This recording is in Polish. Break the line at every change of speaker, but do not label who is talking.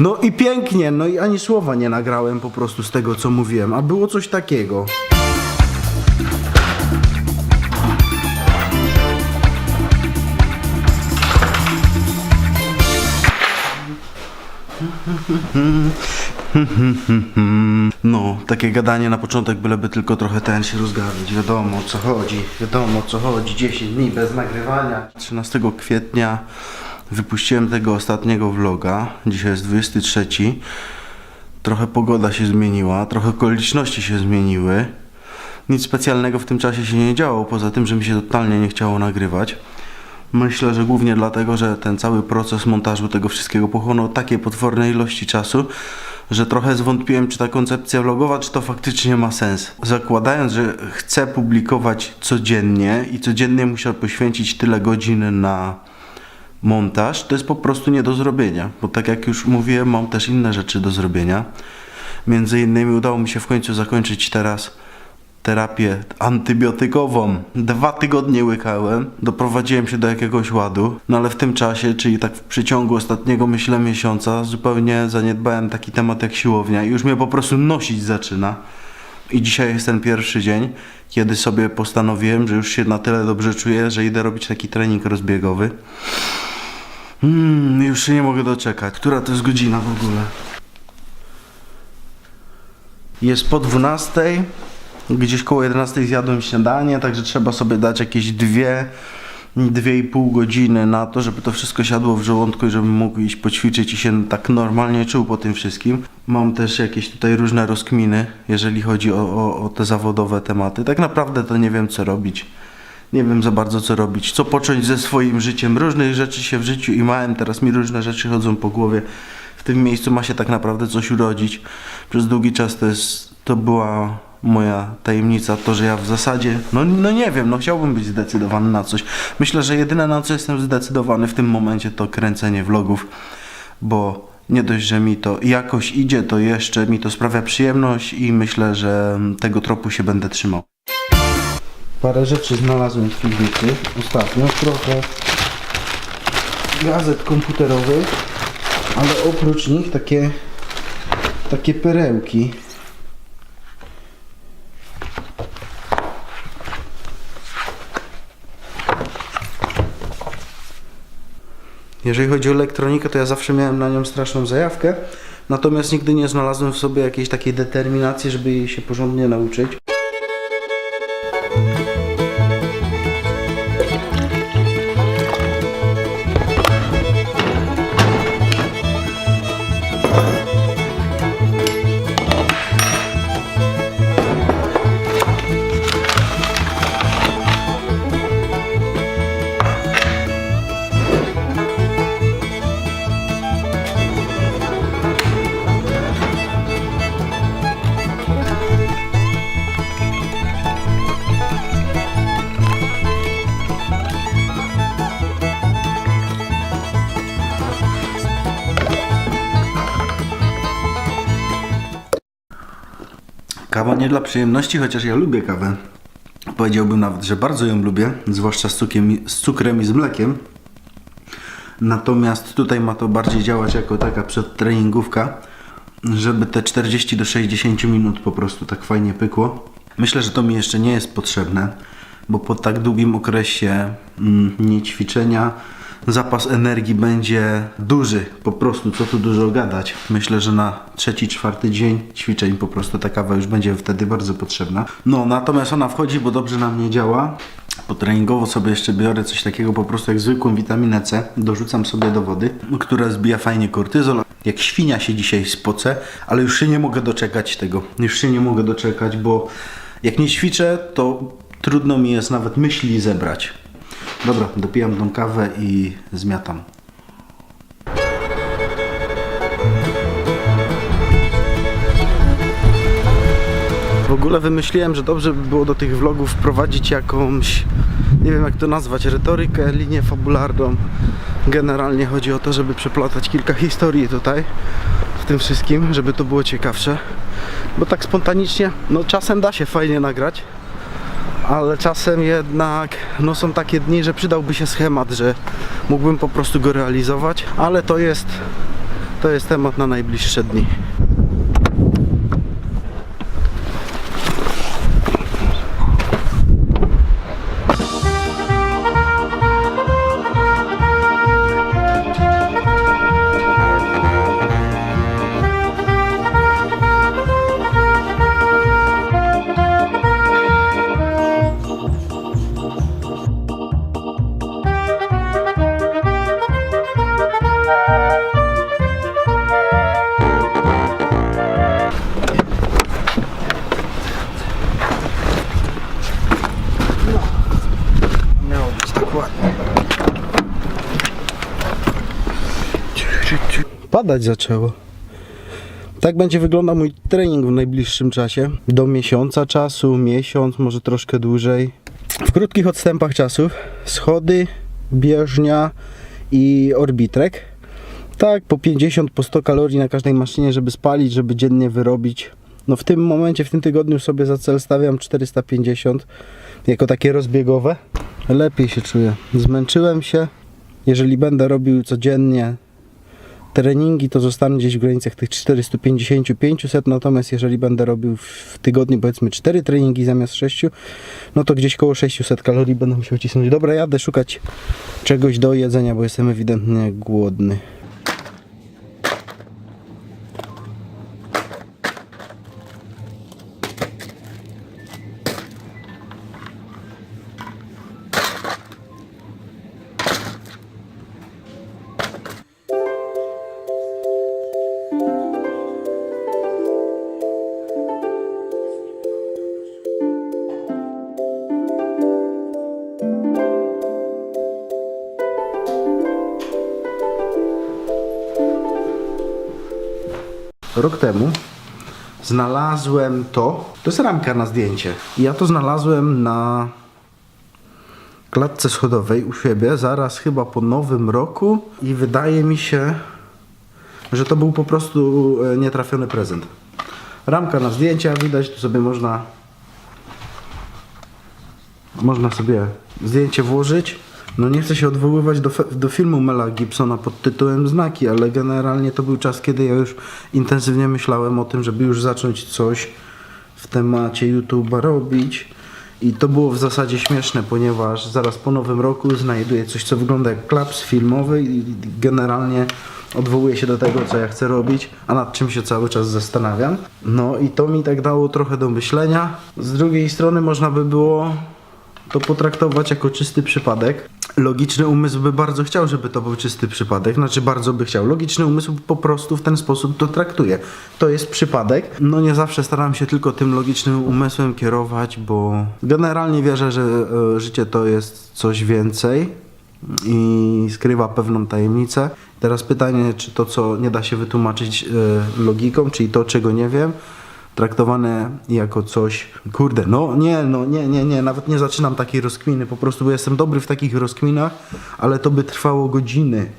No i pięknie, no i ani słowa nie nagrałem po prostu z tego, co mówiłem, a było coś takiego. No, takie gadanie na początek, byleby tylko trochę ten się rozgarnąć. Wiadomo o co chodzi, wiadomo o co chodzi. 10 dni bez nagrywania. 13 kwietnia wypuściłem tego ostatniego vloga. Dzisiaj jest 23. Trochę pogoda się zmieniła, trochę okoliczności się zmieniły. Nic specjalnego w tym czasie się nie działo, poza tym, że mi się totalnie nie chciało nagrywać. Myślę, że głównie dlatego, że ten cały proces montażu tego wszystkiego pochłonął takie potworne ilości czasu, że trochę zwątpiłem, czy ta koncepcja vlogowa, czy to faktycznie ma sens. Zakładając, że chcę publikować codziennie i codziennie muszę poświęcić tyle godzin na montaż, to jest po prostu nie do zrobienia, bo tak jak już mówiłem, mam też inne rzeczy do zrobienia. Między innymi udało mi się w końcu zakończyć teraz terapię antybiotykową. Dwa tygodnie łykałem, doprowadziłem się do jakiegoś ładu, no ale w tym czasie, czyli tak w przeciągu ostatniego, myślę, miesiąca, zupełnie zaniedbałem taki temat jak siłownia i już mnie po prostu nosić zaczyna. I dzisiaj jest ten pierwszy dzień, kiedy sobie postanowiłem, że już się na tyle dobrze czuję, że idę robić taki trening rozbiegowy. Hmm, już się nie mogę doczekać. Która to jest godzina w ogóle? Jest po 12. Gdzieś koło 11 zjadłem śniadanie, także trzeba sobie dać jakieś dwie, dwie i pół godziny na to, żeby to wszystko siadło w żołądku i żebym mógł iść poćwiczyć i się tak normalnie czuł po tym wszystkim. Mam też jakieś tutaj różne rozkminy, jeżeli chodzi o, o, o te zawodowe tematy. Tak naprawdę to nie wiem co robić. Nie wiem za bardzo co robić, co począć ze swoim życiem. Różnych rzeczy się w życiu i małem, teraz mi różne rzeczy chodzą po głowie. W tym miejscu ma się tak naprawdę coś urodzić. Przez długi czas to jest, to była moja tajemnica, to, że ja w zasadzie, no, no nie wiem, no chciałbym być zdecydowany na coś. Myślę, że jedyne na co jestem zdecydowany w tym momencie to kręcenie vlogów, bo nie dość, że mi to jakoś idzie, to jeszcze mi to sprawia przyjemność i myślę, że tego tropu się będę trzymał. Parę rzeczy znalazłem w piwnicy ostatnio, trochę gazet komputerowych, ale oprócz nich takie takie perełki. Jeżeli chodzi o elektronikę, to ja zawsze miałem na nią straszną zajawkę, natomiast nigdy nie znalazłem w sobie jakiejś takiej determinacji, żeby jej się porządnie nauczyć. Kawa nie dla przyjemności, chociaż ja lubię kawę. Powiedziałbym nawet, że bardzo ją lubię, zwłaszcza z cukrem, i- z cukrem i z mlekiem. Natomiast tutaj ma to bardziej działać jako taka przedtreningówka, żeby te 40 do 60 minut po prostu tak fajnie pykło. Myślę, że to mi jeszcze nie jest potrzebne, bo po tak długim okresie mm, niećwiczenia zapas energii będzie duży, po prostu co tu dużo gadać. Myślę, że na trzeci, czwarty dzień ćwiczeń po prostu ta kawa już będzie wtedy bardzo potrzebna. No, natomiast ona wchodzi, bo dobrze na mnie działa. Potreningowo sobie jeszcze biorę coś takiego po prostu jak zwykłą witaminę C, dorzucam sobie do wody, która zbija fajnie kortyzol. Jak świnia się dzisiaj spocę, ale już się nie mogę doczekać tego. Już się nie mogę doczekać, bo jak nie ćwiczę, to trudno mi jest nawet myśli zebrać. Dobra, dopijam tą kawę i zmiatam. W ogóle wymyśliłem, że dobrze by było do tych vlogów wprowadzić jakąś, nie wiem jak to nazwać, retorykę, linię fabularną. Generalnie chodzi o to, żeby przeplatać kilka historii tutaj w tym wszystkim, żeby to było ciekawsze. Bo tak spontanicznie, no czasem da się fajnie nagrać, ale czasem jednak no są takie dni, że przydałby się schemat, że mógłbym po prostu go realizować, ale to jest To jest temat na najbliższe dni. Padać zaczęło. Tak będzie wyglądał mój trening w najbliższym czasie. Do miesiąca czasu, miesiąc, może troszkę dłużej. W krótkich odstępach czasów. Schody, bieżnia i orbitrek. Tak, po 50, po 100 kalorii na każdej maszynie, żeby spalić, żeby dziennie wyrobić. No w tym momencie, w tym tygodniu sobie za cel stawiam 450 jako takie rozbiegowe. Lepiej się czuję. Zmęczyłem się. Jeżeli będę robił codziennie treningi, to zostanę gdzieś w granicach tych 450-500, natomiast jeżeli będę robił w tygodniu powiedzmy 4 treningi zamiast 6, no to gdzieś koło 600 kalorii będę musiał cisnąć. Dobra, jadę szukać czegoś do jedzenia, bo jestem ewidentnie głodny. Rok temu znalazłem to. To jest ramka na zdjęcie. Ja to znalazłem na klatce schodowej u siebie, zaraz chyba po nowym roku i wydaje mi się, że to był po prostu e, nietrafiony prezent. Ramka na zdjęcia, widać, tu sobie można można sobie zdjęcie włożyć. No nie chcę się odwoływać do, do filmu Mela Gibsona pod tytułem Znaki, ale generalnie to był czas, kiedy ja już intensywnie myślałem o tym, żeby już zacząć coś w temacie YouTube'a robić. I to było w zasadzie śmieszne, ponieważ zaraz po nowym roku znajduję coś, co wygląda jak klaps filmowy i generalnie odwołuję się do tego, co ja chcę robić, a nad czym się cały czas zastanawiam. No i to mi tak dało trochę do myślenia. Z drugiej strony można by było to potraktować jako czysty przypadek. Logiczny umysł by bardzo chciał, żeby to był czysty przypadek, znaczy bardzo by chciał. Logiczny umysł po prostu w ten sposób to traktuje. To jest przypadek. No nie zawsze staram się tylko tym logicznym umysłem kierować, bo generalnie wierzę, że e, życie to jest coś więcej i skrywa pewną tajemnicę. Teraz pytanie, czy to, co nie da się wytłumaczyć e, logiką, czyli to, czego nie wiem, traktowane jako coś, kurde, no nie, no nie, nie, nie, nawet nie zaczynam takiej rozkminy, po prostu bo jestem dobry w takich rozkminach, ale to by trwało godziny.